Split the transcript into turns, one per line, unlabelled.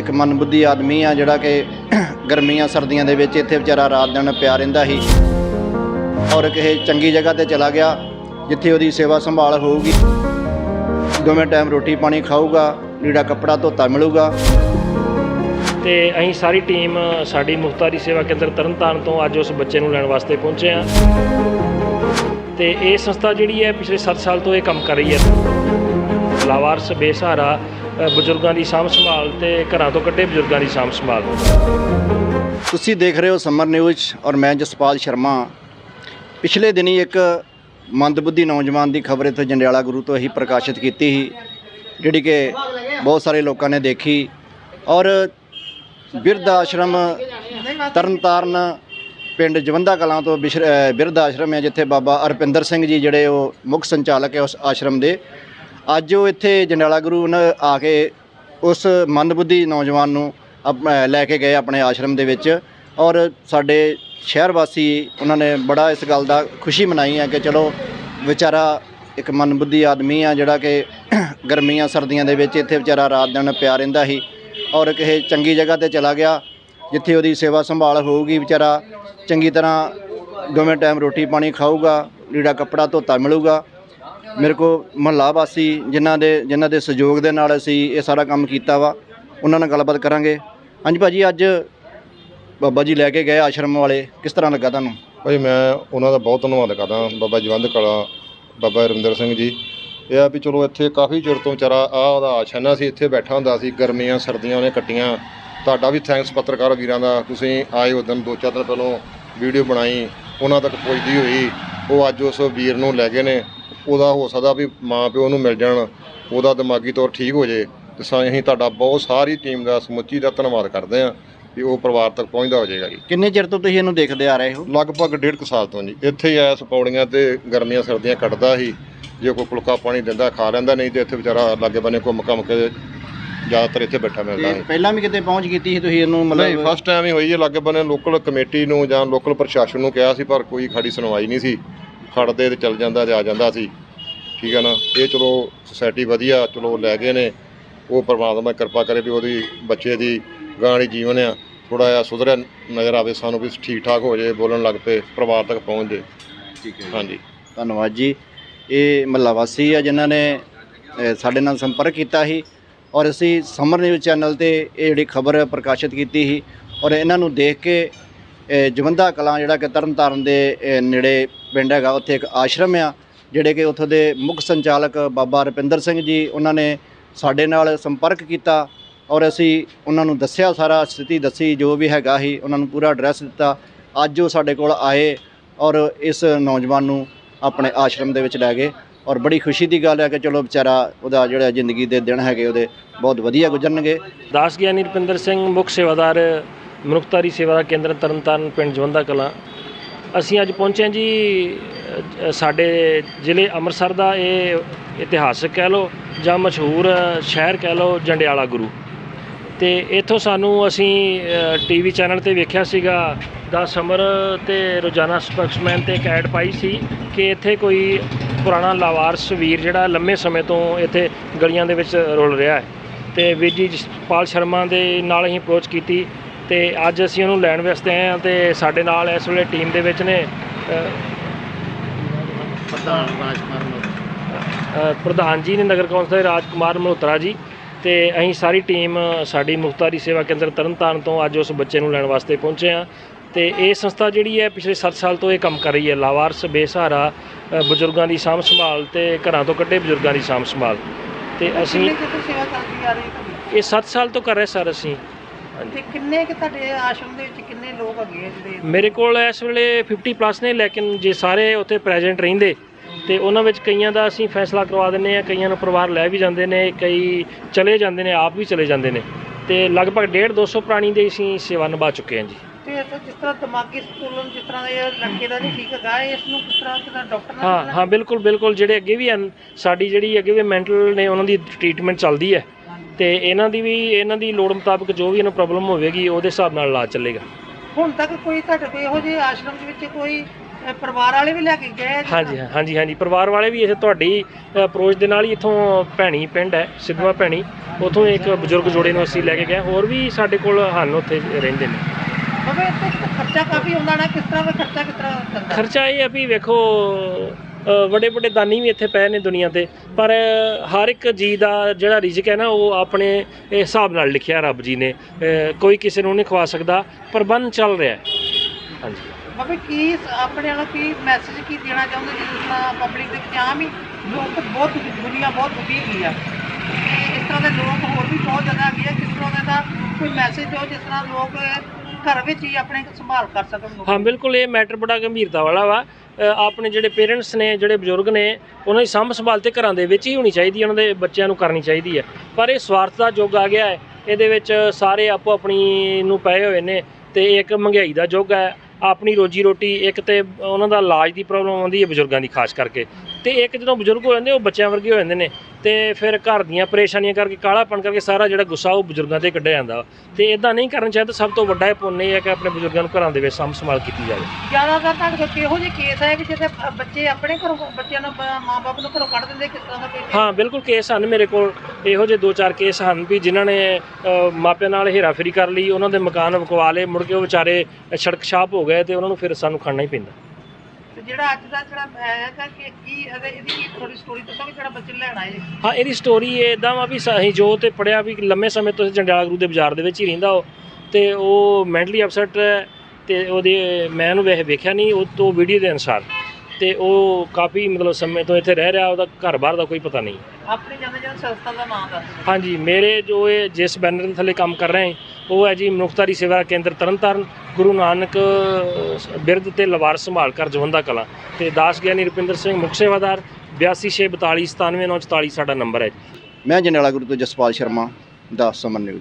ਇੱਕ ਮਨਬੁੱਧੀ ਆਦਮੀ ਆ ਜਿਹੜਾ ਕਿ ਗਰਮੀਆਂ ਸਰਦੀਆਂ ਦੇ ਵਿੱਚ ਇੱਥੇ ਵਿਚਾਰਾ ਰਾਤ ਦਿਨ ਪਿਆ ਰਹਿੰਦਾ ਸੀ ਔਰ ਕਿਸੇ ਚੰਗੀ ਜਗ੍ਹਾ ਤੇ ਚਲਾ ਗਿਆ ਜਿੱਥੇ ਉਹਦੀ ਸੇਵਾ ਸੰਭਾਲ ਹੋਊਗੀ। ਦੋਵੇਂ ਟਾਈਮ ਰੋਟੀ ਪਾਣੀ ਖਾਊਗਾ ਨੀੜਾ ਕੱਪੜਾ ਧੋਤਾ ਮਿਲੂਗਾ।
ਤੇ ਅਸੀਂ ਸਾਰੀ ਟੀਮ, ਸਾਡੀ ਮੁਖਤਾਰੀ ਸੇਵਾ ਕੇਂਦਰ ਤਰਨਤਾਰਨ ਤੋਂ ਅੱਜ ਉਸ ਬੱਚੇ ਨੂੰ ਲੈਣ ਵਾਸਤੇ ਪਹੁੰਚੇ ਹਾਂ। ਤੇ ਇਹ ਸੰਸਥਾ ਜਿਹੜੀ ਹੈ ਪਿਛਲੇ 7 ਸਾਲ ਤੋਂ ਇਹ ਕੰਮ ਕਰ ਰਹੀ ਹੈ। ਲਾਵਾਰਸ ਬੇਸਹਾਰਾ ਬਜ਼ੁਰਗਾਂ ਦੀ ਸਾਂਭ ਸੰਭਾਲ ਤੇ ਘਰਾਂ ਤੋਂ ਕੱਢੇ ਬਜ਼ੁਰਗਾਂ ਦੀ ਸਾਂਭ ਸੰਭਾਲ
ਤੁਸੀਂ ਦੇਖ ਰਹੇ ਹੋ ਸਮਰ ਨਿਊਜ਼ ਔਰ ਮੈਂ ਜਸਪਾਲ ਸ਼ਰਮਾ। ਪਿਛਲੇ ਦਿਨੀ ਇੱਕ ਮੰਦਬੁੱਧੀ ਨੌਜਵਾਨ ਦੀ ਖਬਰ ਇੱਥੇ ਜੰਡਿਆਲਾ ਗੁਰੂ ਤੋਂ ਹੀ ਪ੍ਰਕਾਸ਼ਿਤ ਕੀਤੀ ਸੀ, ਜਿਹੜੀ ਕਿ ਬਹੁਤ ਸਾਰੇ ਲੋਕਾਂ ਨੇ ਦੇਖੀ ਔਰ ਬਿਰਧ ਆਸ਼ਰਮ ਤਰਨਤਾਰਨ ਪਿੰਡ ਜਵੰਦਾ ਕਲਾਂ ਤੋਂ ਬਿਸ਼ਰ- ਬਿਰਧ ਆਸ਼ਰਮ ਹੈ, ਜਿੱਥੇ ਬਾਬਾ ਅਰਪਿੰਦਰ ਸਿੰਘ ਜੀ ਜਿਹੜੇ ਉਹ ਮੁੱਖ ਸੰਚਾਲਕ ਹੈ ਉਸ ਆਸ਼ਰਮ ਦੇ। ਅੱਜ ਉਹ ਇੱਥੇ ਜੰਡਿਆਲਾ ਗੁਰੂ ਨ ਆ ਕੇ ਉਸ ਮੰਦਬੁੱਧੀ ਨੌਜਵਾਨ ਨੂੰ ਅਪ- ਲੈ ਕੇ ਗਏ ਆਪਣੇ ਆਸ਼ਰਮ ਦੇ ਵਿੱਚ ਔਰ ਸਾਡੇ ਸ਼ਹਿਰ ਵਾਸੀ ਉਹਨਾਂ ਨੇ ਬੜਾ ਇਸ ਗੱਲ ਦਾ ਖੁਸ਼ੀ ਮਨਾਈ ਹੈ ਕਿ ਚਲੋ ਵਿਚਾਰਾ ਇੱਕ ਮਨਬੁੱਧੀ ਆਦਮੀ ਆ ਜਿਹੜਾ ਕਿ ਗਰਮੀਆਂ ਸਰਦੀਆਂ ਦੇ ਵਿੱਚ ਇੱਥੇ ਵਿਚਾਰਾ ਰਾਤ ਦਿਨ ਪਿਆ ਰਹਿੰਦਾ ਸੀ ਔਰ ਕਿਸੇ ਚੰਗੀ ਜਗ੍ਹਾ ਤੇ ਚਲਾ ਗਿਆ ਜਿੱਥੇ ਉਹਦੀ ਸੇਵਾ ਸੰਭਾਲ ਹੋਊਗੀ ਵਿਚਾਰਾ ਚੰਗੀ ਤਰ੍ਹਾਂ ਦੋਵੇਂ ਟਾਈਮ ਰੋਟੀ ਪਾਣੀ ਖਾਊਗਾ, ਲੀੜਾ ਕੱਪੜਾ ਧੋਤਾ ਮਿਲੂਗਾ ਮੇਰੇ ਕੋ ਮਹੱਲਾ ਵਾਸੀ ਜਿਨ੍ਹਾਂ ਦੇ ਜਿਨ੍ਹਾਂ ਦੇ ਸਹਿਯੋਗ ਦੇ ਨਾਲ ਅਸੀਂ ਇਹ ਸਾਰਾ ਕੰਮ ਕੀਤਾ ਵਾ, ਉਹਨਾਂ ਨਾਲ ਗੱਲਬਾਤ ਕਰਾਂਗੇ। ਹਾਂਜੀ ਭਾਜੀ, ਅੱਜ ਬਾਬਾ ਜੀ ਲੈ ਕੇ ਗਏ ਆਸ਼ਰਮ ਵਾਲੇ, ਕਿਸ ਤਰ੍ਹਾਂ ਲੱਗਾ ਤੁਹਾਨੂੰ?
ਭਾਈ, ਮੈਂ ਉਹਨਾਂ ਦਾ ਬਹੁਤ ਧੰਨਵਾਦ ਕਰਦਾ, ਬਾਬਾ ਜਵੰਦ ਕਲਾ, ਬਾਬਾ ਰਵਿੰਦਰ ਸਿੰਘ ਜੀ। ਇਹ ਆ ਵੀ ਚਲੋ ਇੱਥੇ ਕਾਫੀ ਚਿਰ ਤੋਂ ਵਿਚਾਰਾ ਆ ਉਹਦਾ ਆਸ਼ਨਾ ਸੀ, ਇੱਥੇ ਬੈਠਾ ਹੁੰਦਾ ਸੀ, ਗਰਮੀਆਂ, ਸਰਦੀਆਂ ਉਹਨੇ ਕੱਟੀਆਂ। ਤੁਹਾਡਾ ਵੀ ਥੈਂਕਸ ਪੱਤਰਕਾਰ ਵੀਰਾਂ ਦਾ, ਤੁਸੀਂ ਆਏ ਉਦੋਂ ਦੋ ਚਾਰ ਦਿਨ ਪਹਿਲਾਂ ਵੀਡੀਓ ਬਣਾਈ, ਉਹਨਾਂ ਤੱਕ ਪਹੁੰਚਦੀ ਹੋਈ। ਉਹ ਅੱਜ ਉਸ ਵੀਰ ਨੂੰ ਲੈ ਗਏ ਨੇ। ਉਹਦਾ ਹੋ ਸਕਦਾ ਵੀ ਮਾਂ ਪਿਓ ਨੂੰ ਮਿਲ ਜਾਣ ਉਹਦਾ ਦਿਮਾਗੀ ਤੌਰ ਠੀਕ ਹੋ ਜੇ ਤੇ ਸਾ ਅਸੀਂ ਤੁਹਾਡਾ ਬਹੁਤ ਸਾਰੀ ਟੀਮ ਦਾ ਸਮੁੱਚੀ ਦਾ ਧੰਨਵਾਦ ਕਰਦੇ ਹਾਂ ਵੀ ਉਹ ਪਰਿਵਾਰ ਤੱਕ ਪਹੁੰਚਦਾ ਹੋ ਜਾਏਗਾ ਜੀ।
ਕਿੰਨੇ ਚਿਰ ਤੋਂ ਤੁਸੀਂ ਇਹਨੂੰ ਦੇਖਦੇ ਆ ਰਹੇ ਹੋ?
ਲਗਭਗ ਡੇਢ ਕੁ ਸਾਲ ਤੋਂ ਜੀ। ਇੱਥੇ ਹੀ ਆਇਆ ਪੌੜੀਆਂ ਤੇ ਗਰਮੀਆਂ ਸਰਦੀਆਂ ਕੱਟਦਾ ਸੀ ਜੇ ਕੋਈ ਫੁਲਕਾ ਪਾਣੀ ਦਿੰਦਾ ਖਾ ਲੈਂਦਾ ਨਹੀਂ ਤੇ ਇੱਥੇ ਵਿਚਾਰਾ ਲਾਗੇ ਬੰਨੇ ਘੁੰਮ ਘੰਮ ਕੇ ਜ਼ਿਆਦਾਤਰ ਇੱਥੇ ਬੈਠਾ ਮਿਲਦਾ
ਤੇ
ਸੀ।
ਪਹਿਲਾਂ ਵੀ ਕਿਤੇ ਪਹੁੰਚ ਕੀਤੀ ਸੀ ਤੁਸੀਂ ਇਹਨੂੰ
ਨਹੀਂ
ਮਤਲਬ
ਫਸਟ ਟਾਈਮ ਹੀ ਹੋਈ ਹੈ ਲਾਗੇ ਬੰਨੇ ਲੋਕਲ ਕਮੇਟੀ ਨੂੰ ਜਾਂ ਲੋਕਲ ਪ੍ਰਸ਼ਾਸਨ ਨੂੰ ਕਿਹਾ ਸੀ ਪਰ ਕੋਈ ਸਾਡੀ ਸੁਣਵਾਈ ਨਹੀਂ ਸੀ। ਖੜਦੇ ਤੇ ਚੱਲ ਜਾਂਦਾ ਤੇ ਆ ਜਾਂਦਾ ਸੀ। ਠੀਕ ਹੈ ਨਾ? ਇਹ ਚਲੋ ਸੁਸਾਇਟੀ ਵਧੀਆ ਚਲੋ ਲੈ ਗਏ ਨੇ। ਉਹ ਪਰਮਾਤਮਾ ਕਿਰਪਾ ਕਰੇ ਵੀ ਉਹਦੀ ਬੱਚੇ ਦੀ ਗਾਂ ਵਾਲੀ ਜੀਵਨ ਆ ਥੋੜਾ ਜਿਹਾ ਸੁਧਰਿਆ ਨਜ਼ਰ ਆਵੇ ਸਾਨੂੰ ਵੀ ਠੀਕ ਠਾਕ ਹੋ ਜਾਏ ਬੋਲਣ ਲੱਗ ਪਏ ਪਰਿਵਾਰ ਤੱਕ ਪਹੁੰਚ ਜੇ।
ਠੀਕ ਹੈ
ਹਾਂਜੀ।
ਧੰਨਵਾਦ ਜੀ। ਇਹ ਮਹੱਲਾ ਵਾਸੀ ਆ ਜਿਨ੍ਹਾਂ ਨੇ ਸਾਡੇ ਨਾਲ ਸੰਪਰਕ ਕੀਤਾ ਸੀ ਔਰ ਅਸੀਂ ਸਮਰ ਨਿਊਜ਼ ਚੈਨਲ ਤੇ ਇਹ ਜਿਹੜੀ ਖਬਰ ਪ੍ਰਕਾਸ਼ਿਤ ਕੀਤੀ ਸੀ ਔਰ ਇਹਨਾਂ ਨੂੰ ਦੇਖ ਕੇ ਜਵੰਦਾ ਕਲਾਂ ਜਿਹੜਾ ਕਿ ਤਰਨਤਾਰਨ ਦੇ ਨੇੜੇ ਪਿੰਡ ਹੈਗਾ, ਉੱਥੇ ਇੱਕ ਆਸ਼ਰਮ ਆ, ਜਿਹੜੇ ਕਿ ਉੱਥੋਂ ਦੇ ਮੁੱਖ ਸੰਚਾਲਕ ਬਾਬਾ ਰੁਪਿੰਦਰ ਸਿੰਘ ਜੀ, ਉਹਨਾਂ ਨੇ ਸਾਡੇ ਨਾਲ ਸੰਪਰਕ ਕੀਤਾ ਔਰ ਅਸੀਂ ਉਹਨਾਂ ਨੂੰ ਦੱਸਿਆ ਸਾਰਾ, ਸਥਿਤੀ ਦੱਸੀ, ਜੋ ਵੀ ਹੈਗਾ ਹੀ ਉਹਨਾਂ ਨੂੰ ਪੂਰਾ ਐਡਰੈਸ ਦਿੱਤਾ। ਅੱਜ ਉਹ ਸਾਡੇ ਕੋਲ ਆਏ ਔਰ ਇਸ ਨੌਜਵਾਨ ਨੂੰ ਆਪਣੇ ਆਸ਼ਰਮ ਦੇ ਵਿੱਚ ਲੈ ਗਏ ਔਰ ਬੜੀ ਖੁਸ਼ੀ ਦੀ ਗੱਲ ਹੈ ਕਿ ਚਲੋ ਵਿਚਾਰਾ ਉਹਦਾ ਜਿਹੜਾ ਜ਼ਿੰਦਗੀ ਦੇ ਦਿਨ ਹੈਗੇ, ਉਹਦੇ ਬਹੁਤ ਵਧੀਆ ਗੁਜ਼ਰਨਗੇ।
ਦਾਸ ਗਿਆਨੀ ਰਪਿੰਦਰ ਸਿੰਘ ਮੁੱਖ ਸੇਵਾਦਾਰ ਮਨੁੱਖਤਾਰੀ ਸੇਵਾ ਦਾ ਕੇਂਦਰ ਤਰਨਤਾਰਨ ਪਿੰਡ ਜਵੰਦਾ ਕਲਾਂ। ਅਸੀਂ ਅੱਜ ਪਹੁੰਚੇ ਹਾਂ ਜੀ ਸਾਡੇ ਜ਼ਿਲ੍ਹੇ ਅੰਮ੍ਰਿਤਸਰ ਦਾ ਇਹ ਇਤਿਹਾਸਕ ਕਹਿ ਲਓ ਜਾਂ ਮਸ਼ਹੂਰ ਸ਼ਹਿਰ ਕਹਿ ਲਓ ਜੰਡਿਆਲਾ ਗੁਰੂ। ਤੇ ਇੱਥੋਂ ਸਾਨੂੰ ਅਸੀਂ ਟੀਵੀ ਚੈਨਲ ਤੇ ਵੇਖਿਆ ਸੀਗਾ, ਦਾ ਸਮਰ ਤੇ ਰੋਜ਼ਾਨਾ ਸਪੋਕਸਮੈਨ ਤੇ ਇੱਕ ਐਡ ਪਾਈ ਸੀ ਕਿ ਇੱਥੇ ਕੋਈ ਪੁਰਾਣਾ ਲਾਵਾਰਸ ਵੀਰ ਜਿਹੜਾ ਲੰਮੇ ਸਮੇਂ ਤੋਂ ਇੱਥੇ ਗਲੀਆਂ ਦੇ ਵਿੱਚ ਰੁਲ ਰਿਹਾ ਹੈ। ਤੇ ਵੀਰ ਜੀ ਜਸਪਾਲ ਸ਼ਰਮਾ ਦੇ ਨਾਲ ਅਸੀਂ ਅਪਰੋਚ ਕੀਤੀ। ਤੇ ਅੱਜ ਅਸੀਂ ਉਹਨੂੰ ਲੈਣ ਵਾਸਤੇ ਆਏ ਹਾਂ ਤੇ ਸਾਡੇ ਨਾਲ ਇਸ ਵੇਲੇ ਟੀਮ ਦੇ ਵਿੱਚ ਨੇ ਪ੍ਰਧਾਨ ਜੀ ਨੇ ਨਗਰ ਕੌਂਸਲ ਦੇ ਰਾਜਕੁਮਾਰ ਮਲਹੋਤਰਾ ਜੀ ਤੇ ਅਸੀਂ ਸਾਰੀ ਟੀਮ ਸਾਡੀ ਮੁਖਤਾਰੀ ਸੇਵਾ ਕੇਂਦਰ ਤਰਨਤਾਰਨ ਤੋਂ ਅੱਜ ਉਸ ਬੱਚੇ ਨੂੰ ਲੈਣ ਵਾਸਤੇ ਪਹੁੰਚੇ ਹਾਂ ਤੇ ਇਹ ਸੰਸਥਾ ਜਿਹੜੀ ਹੈ ਪਿਛਲੇ 7 ਸਾਲ ਤੋਂ ਇਹ ਕੰਮ ਕਰ ਰਹੀ ਹੈ ਲਾਵਾਰਸ ਬੇਸਹਾਰਾ ਬਜ਼ੁਰਗਾਂ ਦੀ ਸਾਂਭ ਸੰਭਾਲ ਤੇ ਘਰਾਂ ਤੋਂ ਕੱਢੇ ਬਜ਼ੁਰਗਾਂ ਦੀ ਸਾਂਭ ਸੰਭਾਲ ਤੇ ਅਸੀਂ
ਆ
ਇਹ 7 ਸਾਲ ਤੋਂ ਕਰ ਰਹੇ ਸਰ ਅਸੀਂ।
ਤੇ ਕਿੰਨੇ ਕਿ ਤੁਹਾਡੇ ਆਸ਼ਰਮ ਦੇ ਵਿੱਚ ਕਿੰਨੇ ਲੋਕ ਹੈਗੇ ਆ ਜਿਹੜੇ
ਮੇਰੇ ਕੋਲ ਇਸ ਵੇਲੇ 50 ਪਲੱਸ ਨੇ ਲੇਕਿਨ ਜੇ ਸਾਰੇ ਉੱਥੇ ਪ੍ਰੈਜ਼ੈਂਟ ਰਹਿੰਦੇ ਤੇ ਉਹਨਾਂ ਵਿੱਚ ਕਈਆਂ ਦਾ ਅਸੀਂ ਫੈਸਲਾ ਕਰਵਾ ਦਿੰਨੇ ਆ ਕਈਆਂ ਨੂੰ ਪਰਿਵਾਰ ਲੈ ਵੀ ਜਾਂਦੇ ਨੇ ਕਈ ਚਲੇ ਜਾਂਦੇ ਨੇ ਆਪ ਵੀ ਚਲੇ ਜਾਂਦੇ ਨੇ। ਤੇ ਲਗਭਗ 1.5 200 ਪ੍ਰਾਣੀ ਦੇ ਅਸੀਂ ਸੇਵਾ ਨਿਭਾ ਚੁੱਕੇ ਹਾਂ ਜੀ।
ਤੇ ਇਹ ਤਾਂ ਜਿਸ ਤਰ੍ਹਾਂ ਦਿਮਾਗੀ ਸੰਤੁਲਨ ਜਿਸ ਤਰ੍ਹਾਂ ਇਹ ਲੜਕੇ ਦਾ ਨਹੀਂ ਠੀਕ ਹੈਗਾ ਇਸ ਨੂੰ ਕਿਸ ਤਰ੍ਹਾਂ ਕਿਸ ਡਾਕਟਰ ਨਾਲ
ਹਾਂ ਹਾਂ ਬਿਲਕੁਲ ਬਿਲਕੁਲ ਜਿਹੜੇ ਅੱਗੇ ਵੀ ਹਨ ਸਾਡੀ ਜਿਹੜੀ ਅੱਗੇ ਵੀ ਮੈਂਟਲ ਨੇ ਉਹਨਾਂ ਦੀ ਟ੍ਰੀਟਮੈਂਟ ਚੱਲਦੀ ਹੈ। ਤੇ ਇਹਨਾਂ ਦੀ ਵੀ ਇਹਨਾਂ ਦੀ ਲੋੜ ਮੁਤਾਬਕ ਜੋ ਵੀ ਇਹਨਾਂ ਪ੍ਰੋਬਲਮ ਹੋਵੇਗੀ ਉਹਦੇ ਹਿਸਾਬ ਨਾਲ ਇਲਾਜ ਚੱਲੇਗਾ।
ਹੁਣ ਤੱਕ ਕੋਈ ਤੁਹਾਡੇ ਕੋਲ ਇਹੋ ਜਿਹੇ ਆਸ਼ਰਮ ਦੇ ਵਿੱਚ ਕੋਈ ਪਰਿਵਾਰ ਵਾਲੇ ਵੀ ਲੈ ਕੇ ਗਏ ਆ ਜੀ?
ਹਾਂਜੀ ਹਾਂ- ਹਾਂਜੀ ਹਾਂਜੀ। ਪਰਿਵਾਰ ਵਾਲੇ ਵੀ ਇਹ ਤੁਹਾਡੀ ਅਪਰੋਚ ਦੇ ਨਾਲ ਹੀ ਇਥੋਂ ਭੈਣੀ ਪਿੰਡ ਹੈ ਸਿੱਧਵਾਂ ਭੈਣੀ। ਉਥੋਂ ਇੱਕ ਬਜ਼ੁਰਗ ਜੋੜੇ ਨੂੰ ਅਸੀਂ ਲੈ ਕੇ ਗਏ। ਹੋਰ ਵੀ ਸਾਡੇ ਕੋਲ ਹਨ ਉੱਥੇ ਰਹਿੰਦੇ ਨੇ।
ਬਾਬਾ ਇੱਥੇ ਖਰਚਾ ਕਾਫੀ ਹੁੰਦਾ ਨਾ ਕਿਸ ਤਰ੍ਹਾਂ ਦਾ ਖਰਚਾ ਕਿਸ ਤਰ੍ਹਾਂ
ਖਰਚਾ ਇਹ ਆ ਵੀ ਵੇਖੋ ਵੱਡੇ ਵੱਡੇ ਦਾਨੀ ਵੀ ਇੱਥੇ ਪਏ ਨੇ ਦੁਨੀਆ ਤੇ। ਪਰ ਹਰ ਇੱਕ ਜੀ ਦਾ ਜਿਹੜਾ ਰਿਜ਼ਕ ਹੈ ਨਾ ਉਹ ਆਪਣੇ ਹਿਸਾਬ ਨਾਲ ਲਿਖਿਆ ਰੱਬ ਜੀ ਨੇ। ਕੋਈ ਕਿਸੇ ਨੂੰ ਨਹੀਂ ਖਵਾ ਸਕਦਾ। ਪ੍ਰਬੰਧ ਚੱਲ ਰਿਹਾ ਹੈ। ਹਾਂਜੀ।
ਬਾਬਾ ਕੀ ਆਪਣੇ ਵਾਲਾ ਕੀ ਮੈਸੇਜ ਕੀ ਦੇਣਾ ਚਾਹੁੰਦੇ ਜੀ? ਤਰ੍ਹਾਂ ਪਬਲਿਕ ਦੇ ਵਿੱਚ ਆਮ ਹੀ ਲੋਕ ਬਹੁਤ ਦੁਨੀਆ ਬਹੁਤ ਦੁਖੀ ਹੋਈ ਆ। ਇਸ ਤਰ੍ਹਾਂ ਦੇ ਲੋਕ ਹੋਰ ਵੀ ਬਹੁਤ ਜ਼ਿਆਦਾ ਆ। ਕਿਸ ਤਰ੍ਹਾਂ ਦਾ ਕੋਈ ਮੈਸੇਜ ਦਿਓ ਜਿਸ ਤਰ੍ਹਾਂ ਲੋਕ ਘਰ ਵਿੱਚ ਹੀ ਆਪਣੇ ਸੰਭਾਲ ਕਰ ਸਕਣ।
ਹਾਂ ਬਿਲਕੁਲ ਇਹ ਮੈਟਰ ਬੜਾ ਗੰਭੀਰਤਾ ਵਾਲਾ ਵਾ। ਆਪਣੇ ਜਿਹੜੇ ਪੇਰੈਂਟਸ ਨੇ, ਜਿਹੜੇ ਬਜ਼ੁਰਗ ਨੇ, ਉਹਨਾਂ ਦੀ ਸਾਂਭ ਸੰਭਾਲ ਤੇ ਘਰਾਂ ਦੇ ਵਿੱਚ ਹੀ ਹੋਣੀ ਚਾਹੀਦੀ ਹੈ, ਉਹਨਾਂ ਦੇ ਬੱਚਿਆਂ ਨੂੰ ਕਰਨੀ ਚਾਹੀਦੀ ਹੈ। ਪਰ ਇਹ ਸਵਾਰਥ ਦਾ ਯੁੱਗ ਆ ਗਿਆ ਹੈ। ਇਹਦੇ ਵਿੱਚ ਸਾਰੇ ਆਪੋ ਆਪਣੀ ਨੂੰ ਪਏ ਹੋਏ ਨੇ ਤੇ ਇੱਕ ਮਹਿੰਗਾਈ ਦਾ ਯੁੱਗ ਹੈ। ਆਪਣੀ ਰੋਜੀ ਰੋਟੀ ਇੱਕ ਤੇ ਉਹਨਾਂ ਦਾ ਇਲਾਜ ਦੀ ਪ੍ਰੋਬਲਮ ਆਉਂਦੀ ਹੈ ਬਜ਼ੁਰਗਾਂ ਦੀ, ਖਾਸ ਕਰਕੇ। ਤੇ ਇੱਕ ਜਦੋਂ ਬਜ਼ੁਰਗ ਹੋ ਜਾਂਦੇ, ਉਹ ਬੱਚਿਆਂ ਵਰਗੇ ਹੋ ਜਾਂਦੇ ਨੇ। ਤੇ ਫਿਰ ਘਰ ਦੀਆਂ ਪਰੇਸ਼ਾਨੀਆਂ ਕਰਕੇ ਕਾਲਾਪਣ ਕਰਕੇ ਸਾਰਾ ਜਿਹੜਾ ਗੁੱਸਾ ਉਹ ਬਜ਼ੁਰਗਾਂ ਤੇ ਕੱਢਿਆ ਜਾਂਦਾ। ਤੇ ਇਦਾਂ ਨਹੀਂ ਕਰਨਾ ਚਾਹੀਦਾ ਸਭ ਤੋਂ ਵੱਡਾ ਇਹ ਪੁੰਨ ਇਹ ਹੈ ਕਿ ਆਪਣੇ ਬਜ਼ੁਰਗਾਂ ਨੂੰ ਘਰਾਂ ਦੇ ਵਿੱਚ ਸਾਂਭ ਸੰਭਾਲ ਕੀਤੀ ਜਾਵੇ।
ਜ਼ਿਆਦਾਤਰ ਤੁਹਾਡੇ ਕੋਲ ਕਿਹੋ ਜਿਹੇ ਕੇਸ ਹੈ ਵੀ ਜਿੱਥੇ ਬੱਚੇ ਆਪਣੇ ਘਰੋਂ ਬੱਚਿਆਂ ਨੂੰ ਮਾਪੇ ਨੂੰ ਘਰੋਂ ਕੱਢ ਦਿੰਦੇ ਕਿਸ ਤਰ੍ਹਾਂ ਦਾ
ਹਾਂ? ਬਿਲਕੁਲ ਕੇਸ ਹਨ ਮੇਰੇ ਕੋਲ। ਇਹੋ ਜਿਹੇ ਦੋ ਚਾਰ ਕੇਸ ਹਨ ਵੀ ਜਿਨ੍ਹਾਂ ਨੇ ਮਾਪਿਆਂ ਨਾਲ ਹੇਰਾਫੇਰੀ ਕਰ ਲਈ ਉਹਨਾਂ ਦੇ ਮਕਾਨ ਵਿਕਵਾ ਲਏ ਮੁੜ ਕੇ ਉਹ ਵਿਚਾਰੇ ਸੜਕ ਛਾਪ ਹੋ ਗਏ ਤੇ ਉਹਨਾਂ ਨੂੰ ਫਿਰ ਸਾਨੂੰ ਖੜਨਾ ਹੀ ਪੈਂਦਾ।
ਤੇ ਜਿਹੜਾ ਅੱਜ ਦਾ ਜਿਹੜਾ ਹੈਗਾ ਕਿ ਕੀ ਇਹਦੇ- ਇਹਦੀ ਕੀ ਥੋੜੀ ਸਟੋਰੀ ਦੱਸੋਗੇ ਜਿਹੜਾ ਬੱਚੇ ਨੂੰ ਲੈਣ ਆਏ ਜੀ?
ਹਾਂ ਇਹਦੀ ਸਟੋਰੀ ਇਦਾਂ ਵਾ ਵੀ ਸ- ਅਸੀਂ ਜੋ ਤੇ ਪੜਿਆ ਵੀ ਲੰਮੇ ਸਮੇਂ ਤੋਂ ਇਹ ਜੰਡਿਆਲਾ ਗੁਰੂ ਦੇ ਬਾਜ਼ਾਰ ਦੇ ਵਿੱਚ ਹੀ ਰਹਿੰਦਾ ਉਹ ਤੇ ਉਹ ਮੈਂਟਲੀ ਅਪਸੈਟ ਤੇ ਉਹਦੇ ਮੈਂ ਉਹਨੂੰ ਵੈਸੇ ਵੇਖਿਆ ਨਹੀਂ ਉਹ ਤੋਂ ਵੀਡੀਓ ਦੇ ਅਨੁਸਾਰ ਤੇ ਉਹ ਕਾਫੀ ਮਤਲਬ ਸਮੇਂ ਤੋਂ ਇੱਥੇ ਰਹਿ ਰਿਹਾ ਉਹਦਾ ਘਰ-ਬਾਰ ਦਾ ਕੋਈ ਪਤਾ ਨਹੀਂ
ਆਪਣੀ ਜਾਂਦੇ ਜਾਂਦੇ ਸੰਸਥਾ ਦਾ ਨਾਮ ਦੱਸ।
ਹਾਂਜੀ ਮੇਰੇ ਜੋ ਇਹ ਜਿਸ ਬੈਨਰ ਦੇ ਥੱਲੇ ਕੰਮ ਕਰ ਰਹੇ ਹਾਂ ਉਹ ਹੈ ਜੀ ਮਨੁੱਖਤਾਰੀ ਸੇਵਾ ਕੇਂਦਰ ਤਰਨਤਾਰਨ, ਗੁਰੂ ਨਾਨਕ ਬਿਰਧ ਤੇ ਲਵਾਰ ਸੰਭਾਲ ਕਰ ਜਵੰਦਾ ਕਲਾ ਤੇ ਦਾਸ ਗਿਆਨੀ ਰੁਪਿੰਦਰ ਸਿੰਘ ਮੁੱਖ ਸੇਵਾਦਾਰ 8242 97944 ਸਾਡਾ ਨੰਬਰ ਹੈ
ਮੈਂ ਜੰਡਿਆਲਾ ਗੁਰੂ ਤੋਂ ਜਸਪਾਲ ਸ਼ਰਮਾ ਦਾਸ ਸਮਰ